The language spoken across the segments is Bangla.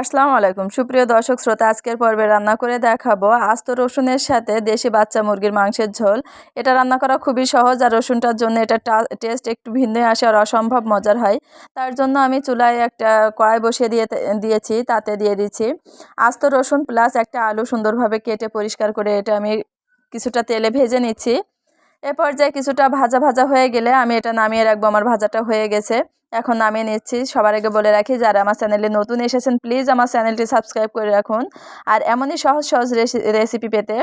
আসসালামু আলাইকুম। সুপ্রিয় দর্শক, শ্রোতা, আজকের পর্বে রান্না করে দেখাবো আস্ত রসুনের সাথে দেশি বাচ্চা মুরগির মাংসের ঝোল। এটা রান্না করা খুবই সহজ আর রসুনটার জন্য এটা টেস্ট একটু ভিন্ন আসে আর অসম্ভব মজার হয়। তার জন্য আমি চুলায় একটা কড়াই বসিয়ে দিয়ে, দিয়েছি, তাতে দিয়ে দিচ্ছি। আস্ত রসুন প্লাস একটা আলু সুন্দরভাবে কেটে পরিষ্কার করে এটা আমি কিছুটা তেলে ভেজে নিচ্ছি। এ পর্যায়ে কিছুটা ভাজা ভাজা হয়ে গেলে আমি এটা নামিয়ে রাখব, আমার ভাজাটা হয়ে গেছে। এখন নামিয়ে নিচ্ছি। সবার আগে বলে রাখি, যারা আমার চ্যানেলে নতুন এসেছেন, প্লিজ আমার চ্যানেলটি সাবস্ক্রাইব করে রাখুন। আর এমনই সহজ সহজ রেসিপি পেতে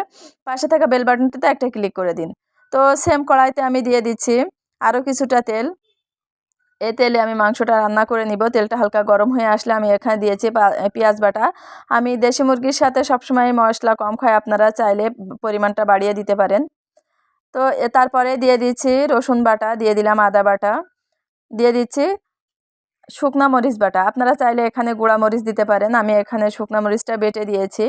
পাশে থাকা বেল বাটনটিতে একটা ক্লিক করে দিন। তো সেম কড়াইতে আমি দিয়ে দিচ্ছি আরও কিছুটা তেল। এ তেলে আমি মাংসটা রান্না করে নিব। তেলটা হালকা গরম হয়ে আসলে আমি এখানে দিয়েছি পেঁয়াজ বাটা। আমি দেশি মুরগির সাথে সবসময় মশলা কম খাই, আপনারা চাইলে পরিমাণটা বাড়িয়ে দিতে পারেন। তো তারপরে দিয়ে দিচ্ছি রসুন বাটা, দিয়ে দিলাম আদা বাটা। দিয়ে দিচ্ছি শুকনা মরিচ বাটা। আপনারা চাইলে এখানে গুঁড়া মরিচ দিতে পারেন, আমি এখানে শুকনা মরিচটা বেটে দিয়েছি।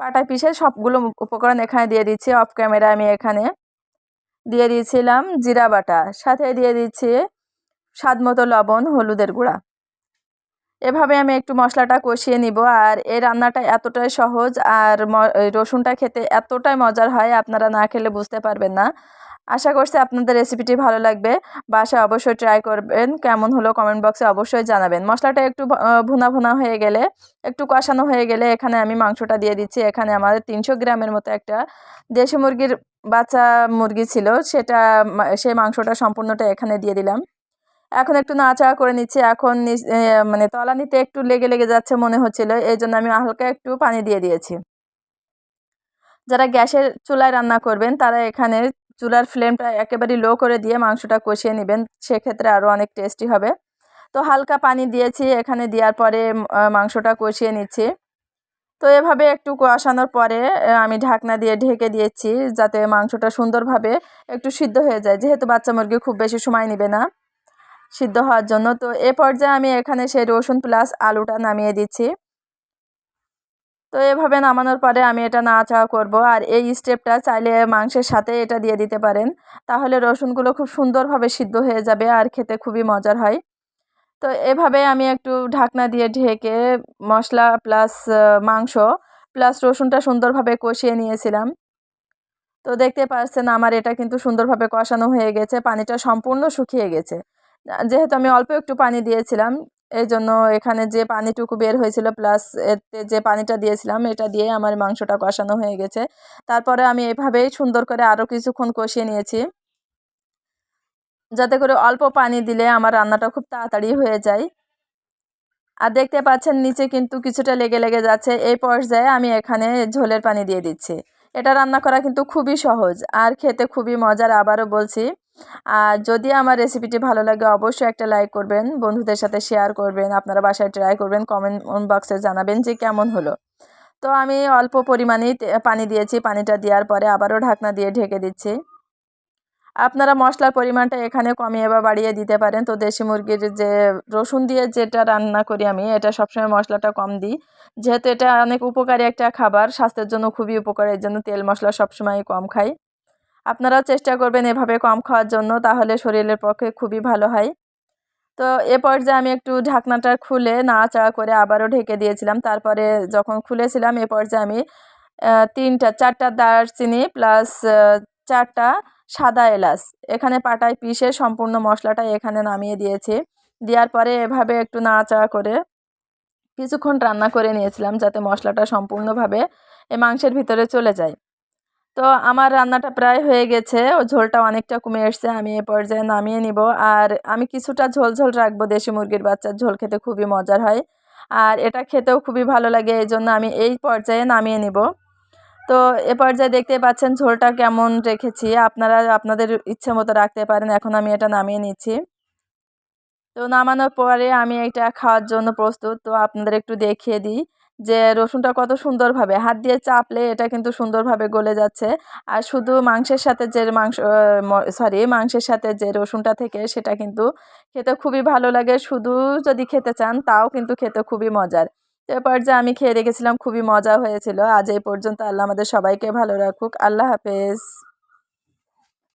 পাটায় পিসে সবগুলো উপকরণ এখানে দিয়ে দিচ্ছি, অফ ক্যামেরা আমি এখানে। দিয়ে দিয়েছিলাম জিরা বাটা, সাথে দিয়ে দিচ্ছি স্বাদ মতো লবণ, হলুদের গুঁড়া। এভাবে আমি একটু মশলাটা কষিয়ে নিব। আর এই রান্নাটা এতটাই সহজ আর রসুনটা খেতে এতটাই মজার হয়, আপনারা না খেলে বুঝতে পারবেন না। আশা করছি আপনাদের রেসিপিটি ভালো লাগবে। বাসায় অবশ্যই ট্রাই করবেন। কেমন হলো কমেন্ট বক্সে অবশ্যই জানাবেন। মশলাটা একটু ভুনা ভুনা হয়ে গেলে, একটু কষানো হয়ে গেলে এখানে আমি মাংসটা দিয়ে দিচ্ছি। এখানে আমাদের তিনশো গ্রামের মতো একটা দেশি মুরগির বাচ্চা মুরগি ছিল। সেটা সেই মাংসটা সম্পূর্ণটা এখানে দিয়ে দিলাম। এখন একটু নাড়াচাড়া করে নিচ্ছি। এখন মানে তলানিতে একটু লেগে লেগে যাচ্ছে মনে হচ্ছিল। এই জন্য আমি হালকা একটু পানি দিয়ে দিয়েছি। যারা গ্যাসের চুলায় রান্না করবেন, তারা এখানে চুলার ফ্লেমটা একেবারে লো করে দিয়ে মাংসটা কষিয়ে নেবেন। সেক্ষেত্রে আরও অনেক টেস্টি হবে। তো হালকা পানি দিয়েছি। এখানে দেওয়ার পরে মাংসটা কষিয়ে নিচ্ছি। তো এভাবে একটু কষানোর পরে আমি ঢাকনা দিয়ে ঢেকে দিয়েছি যাতে মাংসটা সুন্দরভাবে একটু সিদ্ধ হয়ে যায়। যেহেতু বাচ্চা মুরগি খুব বেশি সময় নেবে না। সিদ্ধ হওয়ার জন্য। তো এ পর্যায়ে আমি এখানে সেই রসুন প্লাস আলুটা নামিয়ে দিচ্ছি। তো এভাবে নামানোর পরে আমি এটা নাড়াচাড়া করব। আর এই স্টেপটা চাইলে মাংসের সাথে এটা দিয়ে দিতে পারেন। তাহলে রসুনগুলো খুব সুন্দরভাবে সিদ্ধ হয়ে যাবে আর খেতে খুবই মজার হয়। তো এভাবে আমি একটু ঢাকনা দিয়ে ঢেকে মশলা প্লাস মাংস প্লাস রসুনটা সুন্দরভাবে কষিয়ে নিয়েছিলাম। তো দেখতে পাচ্ছেন আমার এটা কিন্তু সুন্দরভাবে কষানো হয়ে গেছে। পানিটা সম্পূর্ণ শুকিয়ে গেছে। যেহেতু আমি অল্প একটু পানি দিয়েছিলাম এই জন্য এখানে যে পানিটুকু বের হয়েছিল প্লাস এতে যে পানিটা দিয়েছিলাম, এটা দিয়ে আমার মাংসটা কষানো হয়ে গেছে। তারপরে আমি এভাবেই সুন্দর করে আরও কিছুক্ষণ কষিয়ে নিয়েছি। যাতে করে অল্প পানি দিলে আমার রান্নাটা খুব তাড়াতাড়ি হয়ে যায়। আর দেখতে পাচ্ছেন নিচে কিন্তু কিছুটা লেগে লেগে যাচ্ছে। এই পর্যায়ে আমি এখানে ঝোলের পানি দিয়ে দিচ্ছি। এটা রান্না করা কিন্তু খুবই সহজ। আর খেতে খুবই মজার, আবারও বলছি। আর যদি আমার রেসিপিটি ভালো লাগে, অবশ্যই একটা লাইক করবেন, বন্ধুদের সাথে শেয়ার করবেন, আপনারা বাসায় ট্রাই করবেন কমেন্ট বক্সে জানাবেন যে কেমন হলো। তো আমি অল্প পরিমাণেই পানি দিয়েছি, পানিটা দেওয়ার পরে আবারও ঢাকনা দিয়ে ঢেকে দিচ্ছি। আপনারা মশলার পরিমাণটা এখানে কমিয়ে বা বাড়িয়ে দিতে পারেন। তো দেশি মুরগির যে রসুন দিয়ে যেটা রান্না করি আমি, এটা সবসময় মশলাটা কম দিই। যেহেতু এটা অনেক উপকারী একটা খাবার, স্বাস্থ্যের জন্য খুবই উপকারী, এর জন্য তেল মশলা সবসময় কম খাই। আপনারাও চেষ্টা করবেন এভাবে কম খাওয়ার জন্য, তাহলে শরীরের পক্ষে খুবই ভালো হয়। তো এ পর্যায়ে আমি একটু ঢাকনাটা খুলে নাড়াচাড়া করে আবারও ঢেকে দিয়েছিলাম। তারপরে যখন খুলেছিলাম, এ পর্যায়ে আমি তিনটা, চারটা দারচিনি প্লাস চারটা সাদা এলাচ। এখানে পাটায় পিষে সম্পূর্ণ মশলাটা এখানে নামিয়ে দিয়েছি। দেওয়ার পরে এভাবে একটু নাড়াচাড়া করে কিছুক্ষণ রান্না করে নিয়েছিলাম, যাতে মশলাটা সম্পূর্ণভাবে এই মাংসের ভিতরে চলে যায়। তো আমার রান্নাটা প্রায় হয়ে গেছে। ও ঝোলটা অনেকটা কমে এসছে, আমি এ পর্যায়ে নামিয়ে নিব। আর আমি কিছুটা ঝোল ঝোল রাখব দেশি মুরগির বাচ্চার ঝোল খেতে খুবই মজার হয়। আর এটা খেতেও খুবই ভালো লাগে এই জন্য আমি এই পর্যায়ে নামিয়ে নিব। তো এ পর্যায়ে দেখতে পাচ্ছেন ঝোলটা কেমন রেখেছি। আপনারা আপনাদের ইচ্ছে মতো রাখতে পারেন, এখন আমি এটা নামিয়ে নিচ্ছি। তো নামানোর পরে আমি এটা খাওয়ার জন্য প্রস্তুত। তো আপনাদের একটু দেখিয়ে দিই। যে রসুনটা কত সুন্দরভাবে, হাত দিয়ে চাপলে এটা কিন্তু সুন্দরভাবে গলে যাচ্ছে। আর শুধু মাংসের সাথে যে মাংস সরি মাংসের সাথে যে রসুনটা থেকে সেটা কিন্তু খেতে খুবই ভালো লাগে। শুধু যদি খেতে চান, তাও কিন্তু খেতে খুবই মজার। এরপর যে আমি খেয়ে রেখেছিলাম খুবই মজা হয়েছিল। আজ এই পর্যন্ত আল্লাহ আমাদের সবাইকে ভালো রাখুক। আল্লাহ হাফেজ।